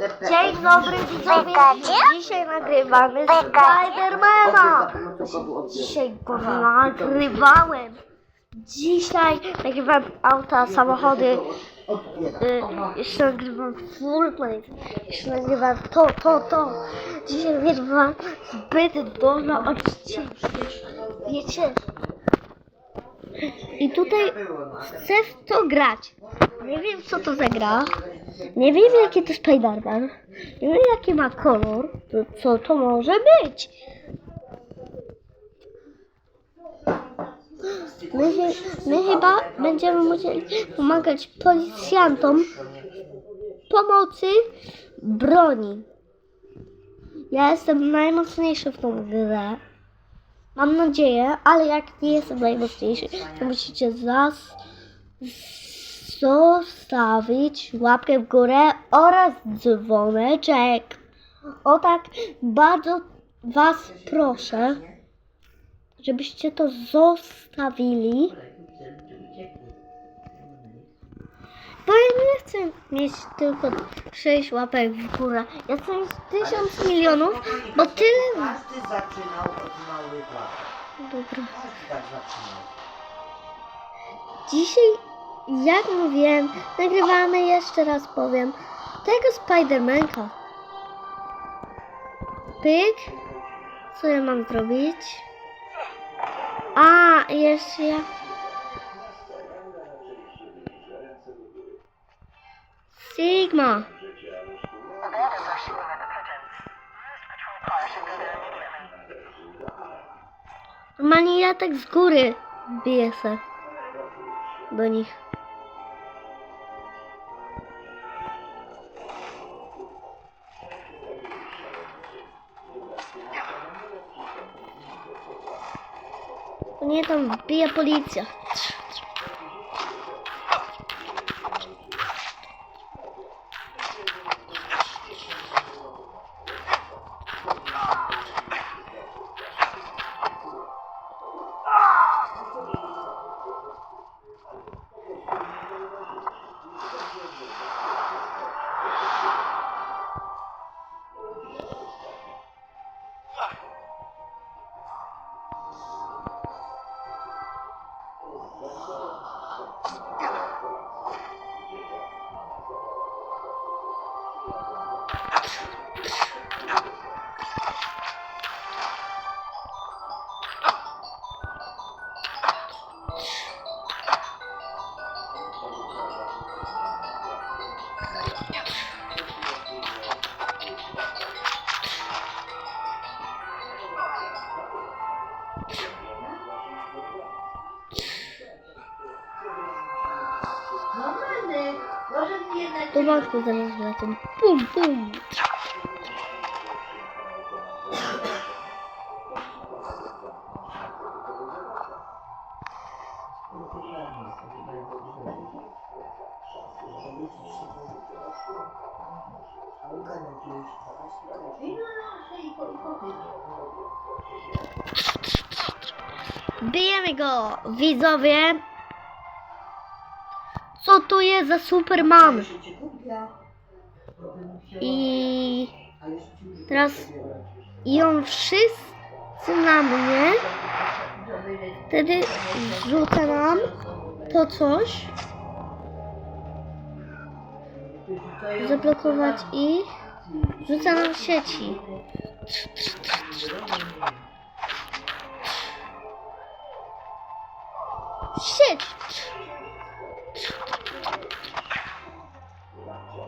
Dzień dobry widzowie, dzisiaj nagrywamy Spidermana. Dzisiaj go nagrywałem. Dzisiaj nagrywam auta, samochody. Y, jeszcze nagrywam Fortnite. Jeszcze nagrywam to, to, to. Dzisiaj nagrywam zbyt dużo odcinków. Wiecie? I tutaj chcę w to grać. Nie wiem co to za gra. Nie wiem jaki to Spiderman. Nie wiem jaki ma kolor. To, co to może być? My, my chyba będziemy musieli pomagać policjantom pomocy broni. Ja jestem najmocniejszy w tą grę. Mam nadzieję, ale jak nie jestem najmocniejszy, to musicie zas zostawić łapkę w górę oraz dzwoneczek. O tak, bardzo Was proszę, żebyście to zostawili. Bo ja nie chcę mieć tylko 6 łapek w górę. Ja chcę mieć 1000 milionów, bo tyle. Każdy zaczynał od małych. Dobra. Każdy tak zaczynał. Dzisiaj, jak mówiłem, nagrywamy, jeszcze raz powiem, tego Spidermanka. Pyk. Co ja mam zrobić? A, jeszcze ja... Sigma. Normalnie ja tak z góry biję se do nich. To nie tam wbija banku zaraz wracam. Pum, pum. Bijemy go, widzowie. Co to jest za Superman? I teraz idą wszyscy na mnie. Wtedy rzuca nam to coś. Zablokować ich. Rzuca nam sieci. Sieć!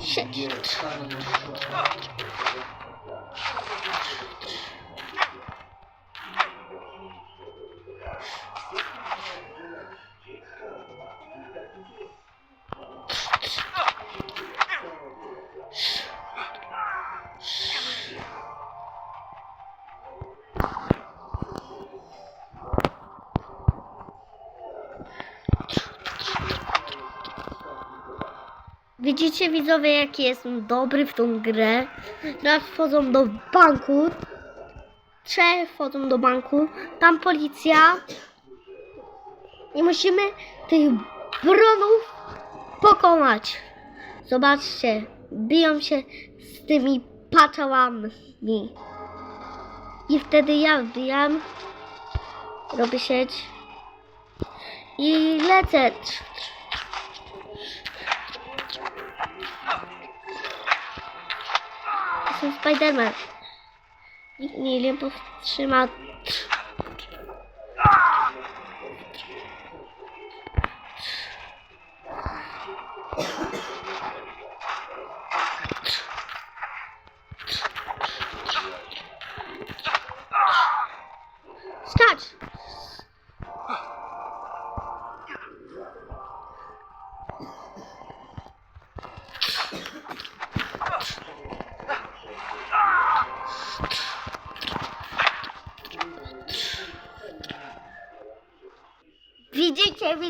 Sieć! Widzicie widzowie jaki jestem dobry w tą grę? Teraz wchodzą do banku. Trzech wchodzą do banku. Tam policja. I musimy tych bronów pokonać. Zobaczcie. biją się z tymi paczałami. I wtedy ja wbijam, robię sieć i lecę. Jestem Spiderman. Nikt mnie nie powstrzyma. Skacz!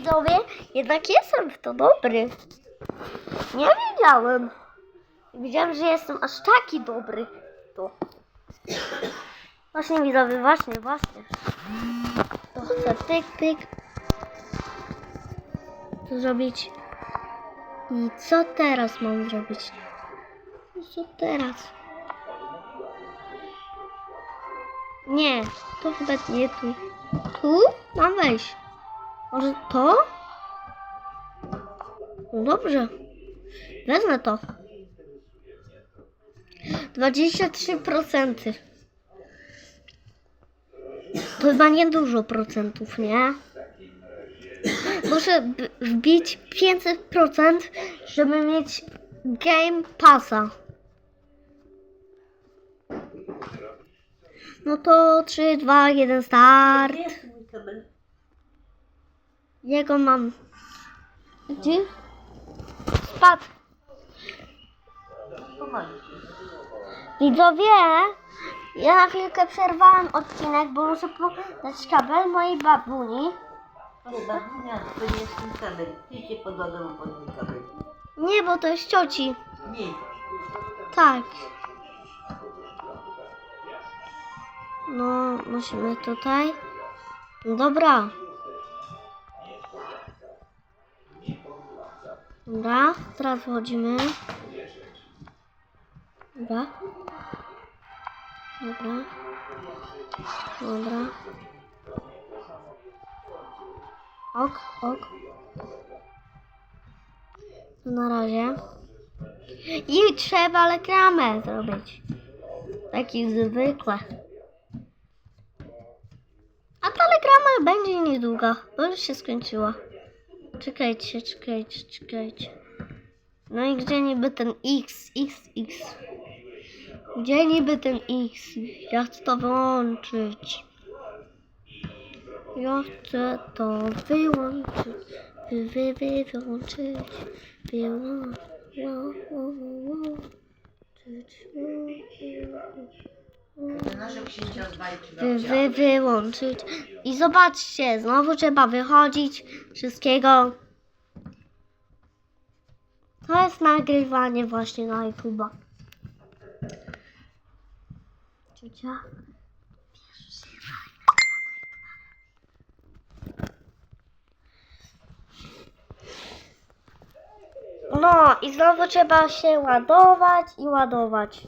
Widzowie? Jednak jestem w to dobry. Nie wiedziałem. Wiedziałem, że jestem aż taki dobry. To. Właśnie widzowie, właśnie, właśnie. To chcę pyk, pyk. To zrobić. I co teraz mam zrobić? Co teraz? Nie, to chyba nie tu. Tu? Mam wejść. Może to? No dobrze. Wezmę to. 23%. To chyba nie dużo procentów, nie? Muszę wbić 500%, żeby mieć Game Passa. No to 3, 2, 1, start. Gdzie jest mój kabel? Jego mam. Gdzie? Spadł. Widzowie, ja na chwilkę przerwałam odcinek, bo muszę podać kabel mojej babuni. Babunia, to nie jest mój kabel. Ty się podładał pod mój kabel. Nie, bo to jest cioci. Nie. Tak. No, musimy tutaj. Dobra. Dobra, teraz wchodzimy. Dobra. Dobra. Dobra. Ok, ok. Na razie. I trzeba reklamę zrobić. Taki zwykle. A ta reklama będzie niedługa, bo już się skończyła. Czekajcie, czekajcie, czekajcie. No i gdzie niby ten X, X, X? Gdzie niby ten X? Ja chcę to wyłączyć. Ja chcę to wyłączyć. Wy, wy, wy, wyłączyć. Wyłączyć. Te wy, wyłączyć. I zobaczcie, znowu trzeba wychodzić. Wszystkiego. To jest nagrywanie właśnie na YouTube'a. Ciocia. No i znowu trzeba się ładować i ładować.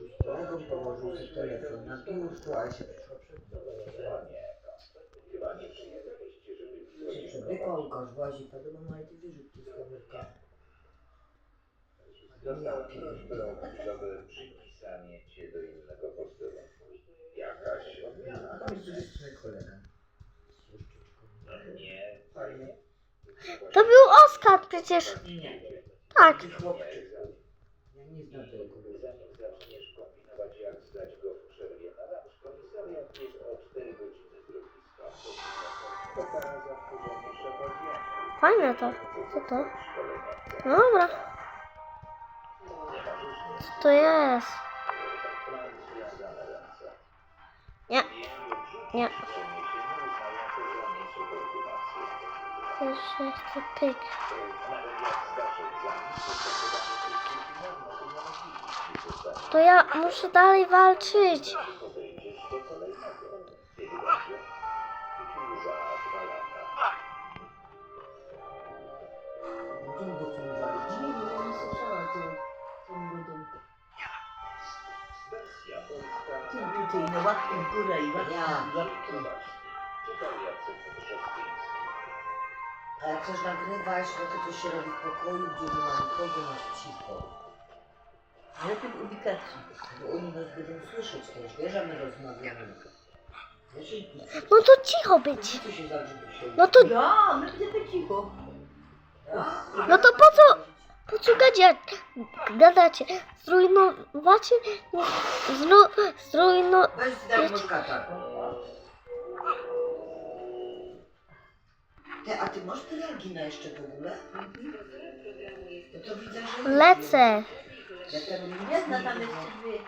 Z kolegą, położył sobie telefon na tłuszczu, ale się przyszło się przewykał, Łukasz włazi, podobno ma i ty że to jest kamerka. Ja pierdolę. żeby przypisanie cię do innego posterunku. Jakaś odmiana. Tam jest drugi kolega. Nie, fajnie. To był Oskar przecież. Nie, nie. Tak. Chłopczyk. Ja nie znam tego kogoś. Jak zdać go w przerwie na lunch, komisariat jest o 4 godziny szefa związku. Fajne to. Co to? No dobra. Co to jest? Nie. Nie. Przeniesienie uznają to. Jeszcze pyk. To ja muszę dalej walczyć. Ty, Ja. A jak chcesz nagrywać, to to się robi w pokoju, gdzie nie ma nikogo, cicho. Lepiej w ubikacji. Bo oni nas będą słyszeć też, wiesz, a my rozmawiamy. Wiesz, i No to cicho być. się się No to, Ja, my będziemy cicho. no to po co, po co gadzie, gadacie? Zrujnowacie, zru, zrujno, Weź daj muszkata. Ty, a ty masz pielęgina jeszcze w ogóle? No to widzę, że... lecę. Ja tam nie Jedna tam jest dwie.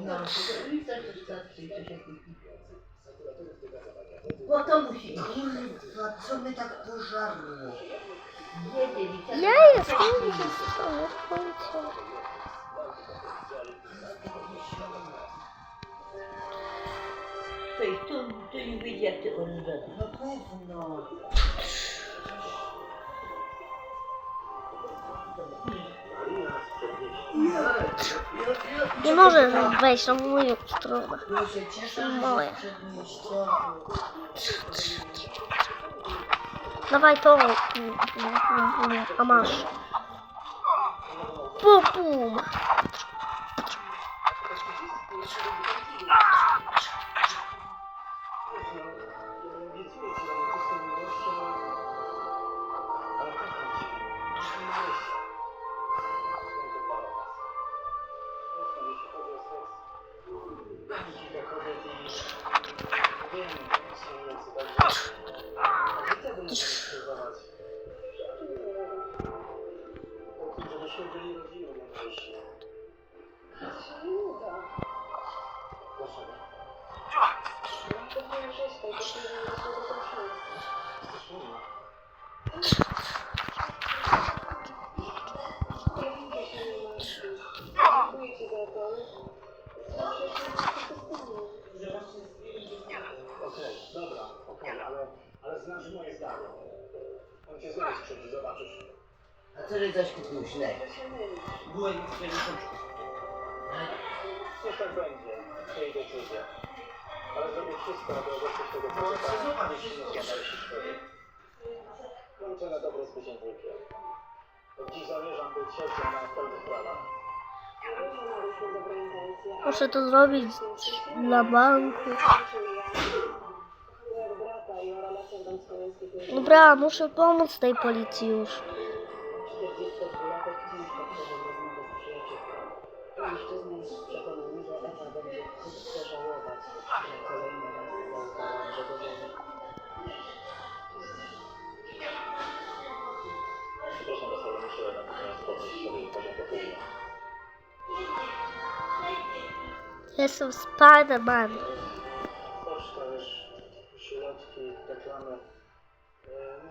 No. To ulica to starczy, coś jakiś. Bo to musi iść. Kurwa, co my tak pożarło? Jedzie liczę. Ja jestem nie możesz wejść na moją stronę. Moje. Dawaj to. A masz. Pum, pum. Okej, dobra, okej, ale, ale znasz moje zdanie. On cię skrzywdzi, zobaczysz. A co żeś zaś kupił źle? Byłem w. Niech tak będzie, twoje decyzje. Ale zrobię wszystko, aby odeszłeś tego No, człowiek. Kończę na dobro z wyciągnikiem. Od dziś zamierzam być ojcem na pełnych prawach. Muszę to zrobić dla banku. Dobra, muszę pomóc tej policji już. Jestem Spider-Man. Poczta, wiesz, środki, reklamy. E,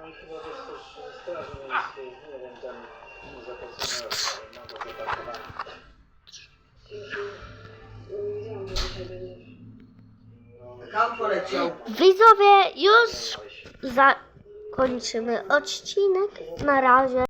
No i chyba też też straży miejskiej, nie wiem, tam zapłacone na to zaparkowanie. Kam poleciał? Widzowie, już zakończymy odcinek. Na razie.